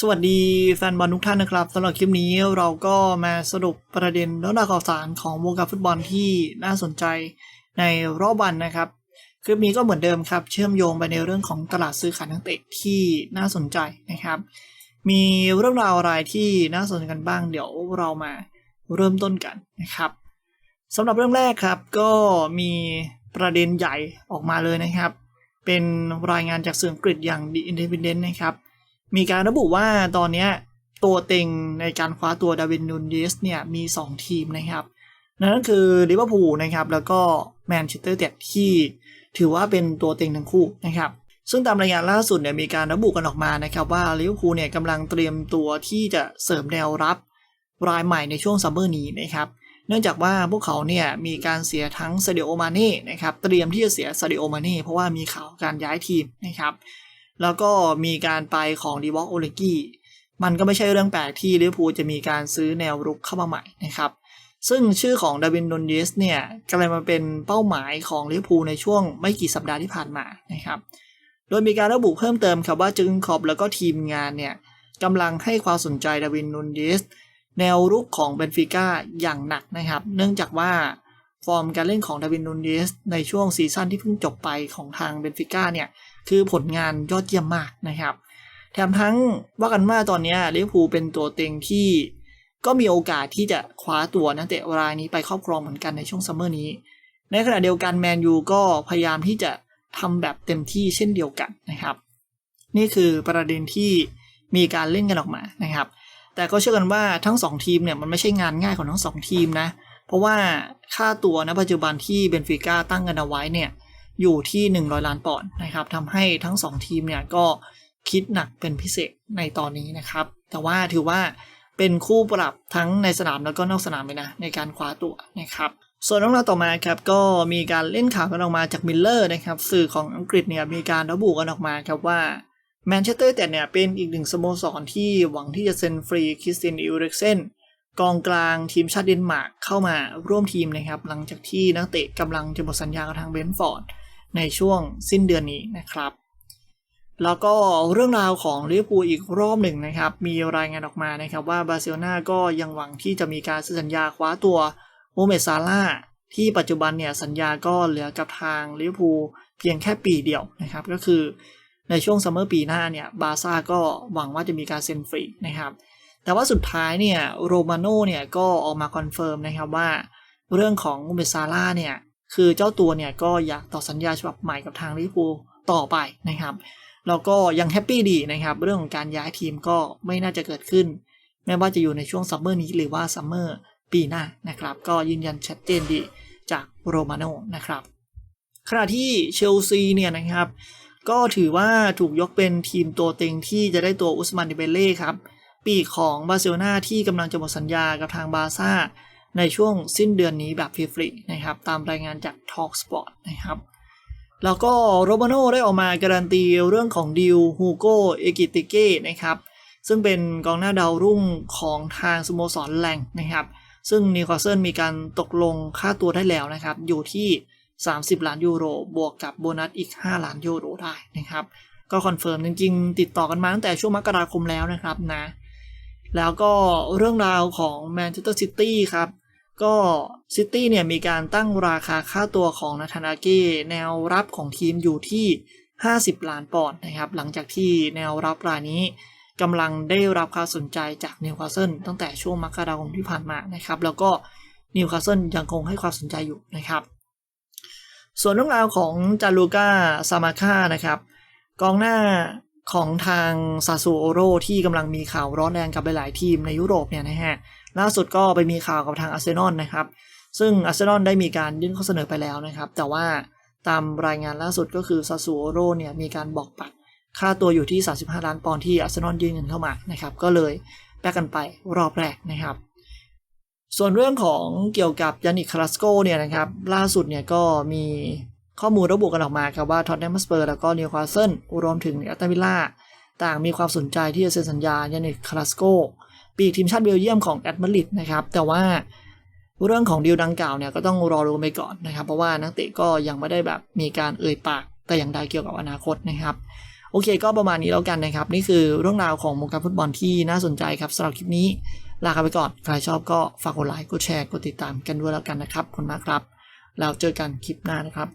สวัสดีแฟนบอลทุกท่านนะครับสำหรับคลิปนี้เราก็มาสรุปประเด็นเรื่องราวข่าวสารของวงการฟุตบอลที่น่าสนใจในรอบวันนะครับ คลิปนี้ก็เหมือนเดิมครับ เชื่อมโยงไปในเรื่องของตลาดซื้อขายนักเตะที่น่าสนใจนะครับ มีเรื่องราวอะไรที่น่าสนใจกันบ้าง เดี๋ยวเรามาเริ่มต้นกันนะครับสำหรับเรื่องแรกครับก็มีประเด็นใหญ่ออกมาเลยนะครับ เป็นรายงานจากสื่ออังกฤษอย่าง The Independent นะครับ มีการระบุว่าตอนนี้ตัวเต็งในการคว้าตัวดาวินนูนเดสเนี่ยมี 2 ทีมนะครับ นั่นก็คือลิเวอร์พูลนะครับ แล้วก็แมนเชสเตอร์เต็ดที่ถือว่าเป็นตัวเต็งทั้งคู่นะครับ ซึ่งตามรายงานล่าสุดเนี่ยมีการระบุกันออกมานะครับว่าลิเวอร์พูลเนี่ยกำลังเตรียมตัวที่จะเสริมแนวรับรายใหม่ในช่วงซัมเมอร์นี้นะครับเนื่องจากว่าพวกเขาเนี่ยมีการเสียทั้งซาดิโอมาเน่นะครับเตรียมที่จะเสียซาดิโอมาเน่เพราะว่ามีข่าวการย้ายทีมนะครับ แล้วก็มีการไปของดีวอลโอเลกี้มันก็ไม่ใช่เรื่องแปลกที่ลิเวอร์พูลจะมีการซื้อแนวรุกเข้ามาใหม่นะครับ ซึ่งชื่อของดาวินโดนเยสเนี่ยกลายมาเป็นเป้าหมายของลิเวอร์พูลในช่วงไม่กี่สัปดาห์ที่ผ่านมานะครับโดยมีการระบุเพิ่มเติมครับว่าจึงขอบแล้วก็ทีมงานเนี่ยกำลังให้ความสนใจดาวินนูนเยสแนวรุกของเบนฟิก้าอย่างหนักนะครับ เนื่องจากว่าฟอร์มการเล่นของดาวินนูนเยสในช่วงซีซั่นที่เพิ่งจบไปของทางเบนฟิก้าเนี่ย คือผลงานยอดเยี่ยมมากนะครับ แถมทั้งว่ากันว่าตอนนี้ลิเวอร์พูลเป็นตัวเต็งที่ก็มีโอกาสที่จะคว้าตัวนักเตะรายนี้ไปครอบครองเหมือนกันในช่วงซัมเมอร์นี้ ในขณะเดียวกันแมนยูก็พยายามที่จะทำแบบเต็มที่เช่นเดียวกันนะครับ นี่คือประเด็นที่มีการเล่นกันออกมานะครับ แต่ก็เชื่อกันว่าทั้ง 2 ทีมเนี่ยมันไม่ใช่งานง่ายของทั้ง 2 ทีมนะ เพราะว่าค่าตัวณปัจจุบันที่เบนฟิก้าตั้งกันเอาไว้เนี่ย อยู่ที่ 100 ล้านปอนด์นะครับทำให้ทั้ง 2 ทีมเนี่ยก็คิดหนักเป็นพิเศษในตอนนี้นะครับ แต่ว่าถือว่าเป็นคู่ปรับทั้งในสนามแล้วก็นอกสนามเลยนะในการคว้าตัวนะครับ ส่วนเรื่องราวต่อมาครับก็มีการเล่นข่าวกันออกมาจากมิลเลอร์นะครับสื่อของอังกฤษเนี่ยมีการระบุกันออกมาครับว่าแมนเชสเตอร์แต่เนี่ยเป็นอีกหนึ่งสโมสรที่หวังที่จะเซ็นฟรีคริสเตียนอิลเร็กเซนกองกลางทีมชาติเดนมาร์กเข้ามาร่วมทีมนะครับหลังจากที่นักเตะกำลังจะหมดสัญญากับทางเบนฟอร์ด ในช่วงสิ้นเดือนนี้นะครับ แล้วก็เรื่องราวของลิเวอร์พูลอีกรอบหนึ่งนะครับ มีรายงานออกมานะครับว่าบาร์เซโลนาก็ยังหวังที่จะมีการสัญญาคว้าตัวโมเมซาร่าที่ปัจจุบันเนี่ยสัญญาก็เหลือกับทางลิเวอร์พูลเพียงแค่ปีเดียวนะครับ ก็คือในช่วงซัมเมอร์ปีหน้าเนี่ยบาซ่าก็หวังว่าจะมีการเซ็นฟรีนะครับ แต่ว่าสุดท้ายเนี่ยโรมาโน่เนี่ยก็ออกมาคอนเฟิร์มนะครับว่าเรื่องของโมเมซาร่าเนี่ย คือเจ้าตัวเนี่ยก็อยากต่อสัญญาฉบับใหม่กับทางลิเวอร์พูลต่อไปนะครับ แล้วก็ยังแฮปปี้ดีนะครับ เรื่องของการย้ายทีมก็ไม่น่าจะเกิดขึ้นไม่ว่าจะอยู่ในช่วงซัมเมอร์นี้หรือว่าซัมเมอร์ปีหน้านะครับ ก็ยืนยันชัดเจนดีจากโรมาโนนะครับขณะที่เชลซีเนี่ยนะครับ ก็ถือว่าถูกยกเป็นทีมตัวเต็งที่จะได้ตัวอุสมานเดเบเล่ครับ ปีของบาร์เซโลนาที่กำลังจะหมดสัญญากับทางบาร์ซ่า ในช่วงสิ้นเดือนนี้แบบฟรีๆนะครับ ตามรายงานจาก Talk Sport นะครับแล้วก็โรมาโนได้ออกมาการันตีเรื่องของดิวฮูโกเอกิติเก้นะครับซึ่งเป็นกองหน้าดาวรุ่งของทางสโมสรแหลงนะครับ ซึ่งนิวคาสเซิลมีการตกลงค่าตัวได้แล้วนะครับ อยู่ที่ 30 ล้านยูโร บวกกับโบนัสอีก 5 ล้านยูโรได้นะครับ ก็คอนเฟิร์มจริงๆ ติดต่อกันมาตั้งแต่ช่วงมกราคมแล้วนะครับนะ แล้วก็เรื่องราวของแมนเชสเตอร์ซิตี้ครับ ก็ซิตี้เนี่ยมีการตั้งราคาค่าตัวของนาธานาเก้แนวรับของทีมอยู่ที่ 50 ล้านปอนด์นะครับ หลังจากที่แนวรับรายนี้กำลังได้รับความสนใจจากนิวคาสเซิลตั้งแต่ช่วงมกราคมที่ผ่านมานะครับ แล้วก็นิวคาสเซิลยังคงให้ความสนใจอยู่นะครับ ส่วนเรื่องราวของจาลูกาซามาค่านะครับกองหน้าของทางซาซูโอโรที่กำลังมีข่าวร้อนแรงกับหลายๆทีมในยุโรปเนี่ยนะฮะ ล่าสุดก็ไปมีข่าวกับทางอาร์เซนอลนะครับ ซึ่งอาร์เซนอลได้มีการยื่นข้อเสนอไปแล้วนะครับ แต่ว่าตามรายงานล่าสุดก็คือซาซูโอโรเนี่ยมีการบอกปัด ค่าตัวอยู่ที่ 35 ล้านปอนด์ที่อาร์เซนอลยื่นเงินเข้ามานะครับ ก็เลยแปกกันไปรอบแรกนะครับ ส่วนเรื่องของเกี่ยวกับยานิคคาราสโกเนี่ยนะครับล่าสุดเนี่ยก็มีข้อมูลระบุกันออกมาครับว่าท็อตแนมสเปอร์แล้วก็นิวคาสเซิลรวมถึงแอตตาวิลล่าต่างมีความสนใจที่จะเซ็นสัญญายานิคคาราสโก ปีกทีมชาติเบลเยียมของแอตมาริดนะครับ แต่ว่าเรื่องของดีลดังกล่าวเนี่ยก็ต้องรอดูไปก่อนนะครับ เพราะว่านักเตะก็ยังไม่ได้แบบมีการเอ่ยปากแต่อย่างใดเกี่ยวกับอนาคตนะครับโอโอเคก็ประมาณนี้แล้วกันนะครับ นี่คือเรื่องราวของวงการฟุตบอลที่น่าสนใจครับสำหรับคลิปนี้ลากันไปก่อน ใครชอบก็ฝากกดไลค์กดแชร์กดติดตามกันด้วยแล้วกันนะครับขอบคุณมากครับ แล้วเจอกันคลิปหน้านะครับ